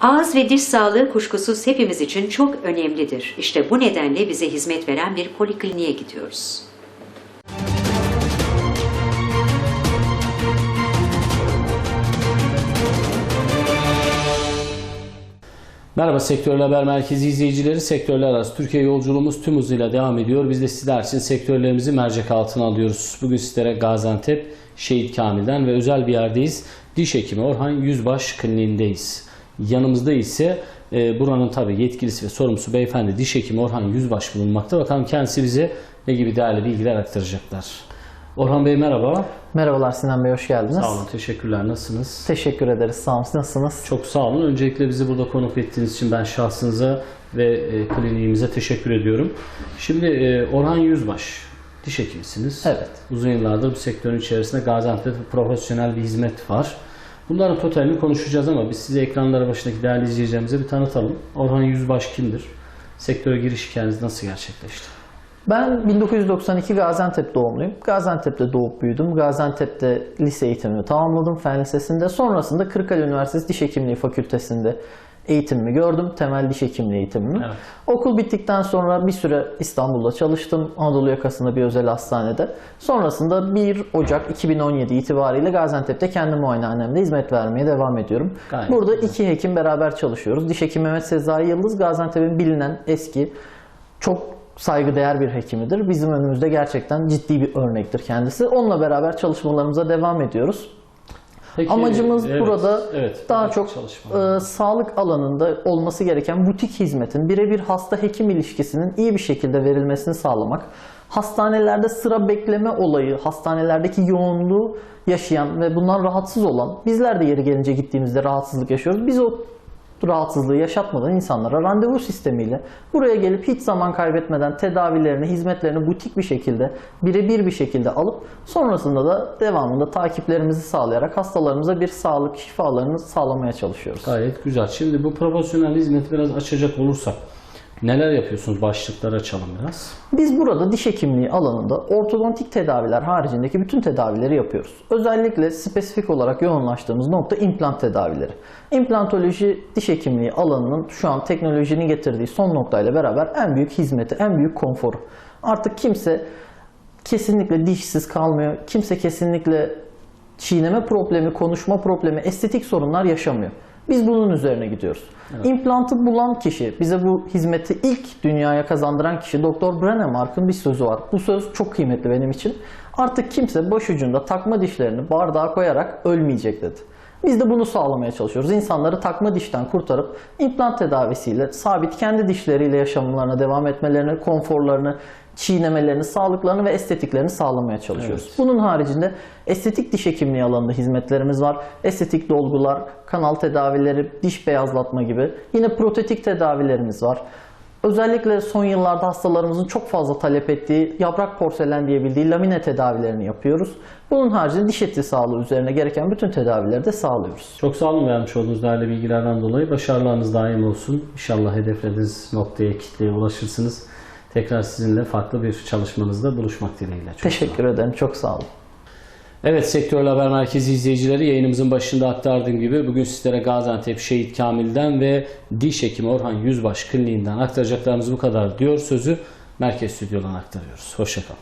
Ağız ve diş sağlığı kuşkusuz hepimiz için çok önemlidir. İşte bu nedenle bize hizmet veren bir polikliniğe gidiyoruz. Merhaba Sektörler Haber Merkezi izleyicileri. Sektörler arası Türkiye yolculuğumuz tüm hızıyla devam ediyor. Biz de sizler için sektörlerimizi mercek altına alıyoruz. Bugün sizlere Gaziantep, Şehit Kamil'den ve özel bir yerdeyiz. Diş hekimi Orhan Yüzbaş kliniğindeyiz. Yanımızda ise e, buranın tabii yetkilisi ve sorumlusu beyefendi diş hekimi Orhan Yüzbaş bulunmakta. Bakalım kendisi bize ne gibi değerli bilgiler aktaracaklar. Orhan Bey merhaba. Merhabalar Sinan Bey, hoş geldiniz. Sağ olun, teşekkürler. Nasılsınız? Teşekkür ederiz, sağ olun. Nasılsınız? Çok sağ olun. Öncelikle bizi burada konuk ettiğiniz için ben şahsınıza ve e, kliniğimize teşekkür ediyorum. Şimdi e, Orhan Yüzbaş, diş hekimisiniz. Evet. Uzun yıllardır bu sektörün içerisinde Gaziantep'te profesyonel bir hizmet var. Bunların totalini konuşacağız ama biz size ekranlara başındaki değerli izleyicilerimize bir tanıtalım. Orhan Yüzbaş kimdir? Sektöre giriş hikayeniz nasıl gerçekleşti? Ben 1992 Gaziantep doğumluyum. Gaziantep'te doğup büyüdüm. Gaziantep'te lise eğitimimi tamamladım Fen Lisesi'nde. Sonrasında Kırıkkale Üniversitesi Diş Hekimliği Fakültesi'nde eğitimimi gördüm. Temel diş hekimliği eğitimimi. Evet. Okul bittikten sonra bir süre İstanbul'da çalıştım. Anadolu yakasında bir özel hastanede. Sonrasında 1 Ocak 2017 itibariyle Gaziantep'te kendi muayenehanemde hizmet vermeye devam ediyorum. Gayet Burada güzel. iki hekim beraber çalışıyoruz. Diş hekimi Mehmet Sezai Yıldız Gaziantep'in bilinen eski çok saygıdeğer bir hekimidir. Bizim önümüzde gerçekten ciddi bir örnektir kendisi. Onunla beraber çalışmalarımıza devam ediyoruz. Peki, Amacımız evet, burada evet, daha çok çalışmalar. e, sağlık alanında olması gereken butik hizmetin, birebir hasta-hekim ilişkisinin iyi bir şekilde verilmesini sağlamak. Hastanelerde sıra bekleme olayı, hastanelerdeki yoğunluğu yaşayan ve bundan rahatsız olan, bizler de yeri gelince gittiğimizde rahatsızlık yaşıyoruz. Biz o rahatsızlığı yaşatmadan insanlara randevu sistemiyle buraya gelip hiç zaman kaybetmeden tedavilerini, hizmetlerini butik bir şekilde, birebir bir şekilde alıp sonrasında da devamında takiplerimizi sağlayarak hastalarımıza bir sağlık şifalarını sağlamaya çalışıyoruz. Gayet güzel. Şimdi bu profesyonel hizmeti biraz açacak olursak neler yapıyorsunuz? Başlıkları açalım biraz. Biz burada diş hekimliği alanında ortodontik tedaviler haricindeki bütün tedavileri yapıyoruz. Özellikle spesifik olarak yoğunlaştığımız nokta implant tedavileri. İmplantoloji diş hekimliği alanının şu an teknolojinin getirdiği son noktayla beraber en büyük hizmeti, en büyük konforu. Artık kimse kesinlikle dişsiz kalmıyor. Kimse kesinlikle çiğneme problemi, konuşma problemi, estetik sorunlar yaşamıyor. Biz bunun üzerine gidiyoruz. İmplantı bulan kişi, bize bu hizmeti ilk dünyaya kazandıran kişi Dr. Brennemark'ın bir sözü var. Bu söz çok kıymetli benim için. Artık kimse başucunda takma dişlerini bardağa koyarak ölmeyecek dedi. Biz de bunu sağlamaya çalışıyoruz. İnsanları takma dişten kurtarıp implant tedavisiyle sabit kendi dişleriyle yaşamlarına devam etmelerini, konforlarını, çiğnemelerini, sağlıklarını ve estetiklerini sağlamaya çalışıyoruz. Evet. Bunun haricinde estetik diş hekimliği alanında hizmetlerimiz var. Estetik dolgular, kanal tedavileri, diş beyazlatma gibi. Yine protetik tedavilerimiz var. Özellikle son yıllarda hastalarımızın çok fazla talep ettiği yaprak porselen diyebildiği lamine tedavilerini yapıyoruz. Bunun haricinde diş eti sağlığı üzerine gereken bütün tedavileri de sağlıyoruz. Çok sağ olun vermiş olduğunuz değerli bilgilerden dolayı. Başarılarınız daim olsun. İnşallah hedeflediğiniz noktaya, kitleye ulaşırsınız. Tekrar sizinle farklı bir çalışmanızda buluşmak dileğiyle. Çok Teşekkür ederim. Çok sağ olun. Evet Sektörel Haber Merkezi izleyicileri yayınımızın başında aktardığım gibi bugün sizlere Gaziantep Şehit Kamil'den ve diş hekimi Orhan Yüzbaş kliniğinden aktaracaklarımız bu kadar diyor sözü merkez stüdyodan aktarıyoruz. Hoşçakalın.